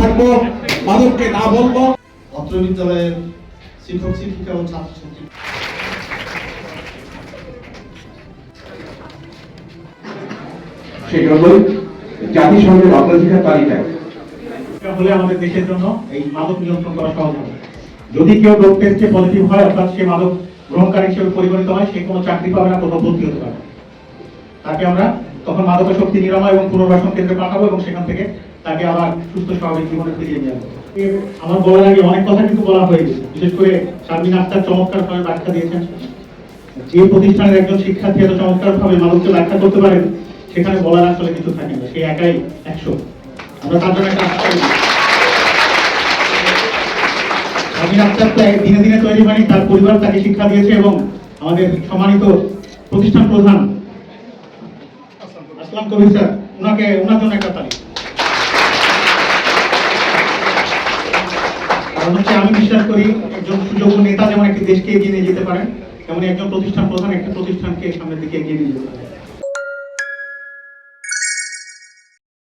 রাখব মাদককে না বলব। অত্র বিদ্যালয়ের শিক্ষক শিক্ষিকা ও ছাত্রছাত্রী। সেজন্যই জাতিসংঘের অগ্রাধিকার তালিকায়। হলে আমাদের দেশের জন্য এই মাদক নিয়ন্ত্রণ করা সহজ হবে। যদি কেউ ডোপ টেস্টে পজিটিভ হয় অর্থাৎ সে মাদক গ্রহণকারী হিসেবে পরিগণিত হয় সে কোনো চাকরি পাবে না কোথাও ভর্তি হতে পারে তাকে আমরা তখন মাদকের শক্তি নিরাময় এবং পুনর্বাসন কেন্দ্রে পাঠাবো এবং সেখান থেকে তাকে আবার সুস্থ স্বাভাবিক জীবনে ফিরিয়ে নিয়ে আমার বলার আগে অনেক কথা কিন্তু বলা হয়ে গেছে বিশেষ করে শারমিন আক্তার চমৎকার ভাবে ব্যাখ্যা দিয়েছেন। যে প্রতিষ্ঠানের একজন শিক্ষার্থী এত চমৎকার ভাবে মাদককে ব্যাখ্যা করতে পারেন, সেখানে বলার আসলে কিছু থাকে না। সে একাই একশো। আমরা তার জন্য একটা আশা আক্তার দিনে দিনে তৈরি হয়নি, তার পরিবার তাকে শিক্ষা দিয়েছে এবং আমাদের সম্মানিত প্রতিষ্ঠান প্রধান আসলাম কবির স্যার। ওনাকে ওনার জন্য একটা তালিকা। কারণ হচ্ছে আমি বিশ্বাস করি একজন সুযোগ্য নেতা যেমন একটি দেশকে এগিয়ে নিয়ে যেতে পারেন, তেমনি একজন প্রতিষ্ঠান প্রধান একটা প্রতিষ্ঠানকে সামনের দিকে এগিয়ে নিয়ে যেতে পারে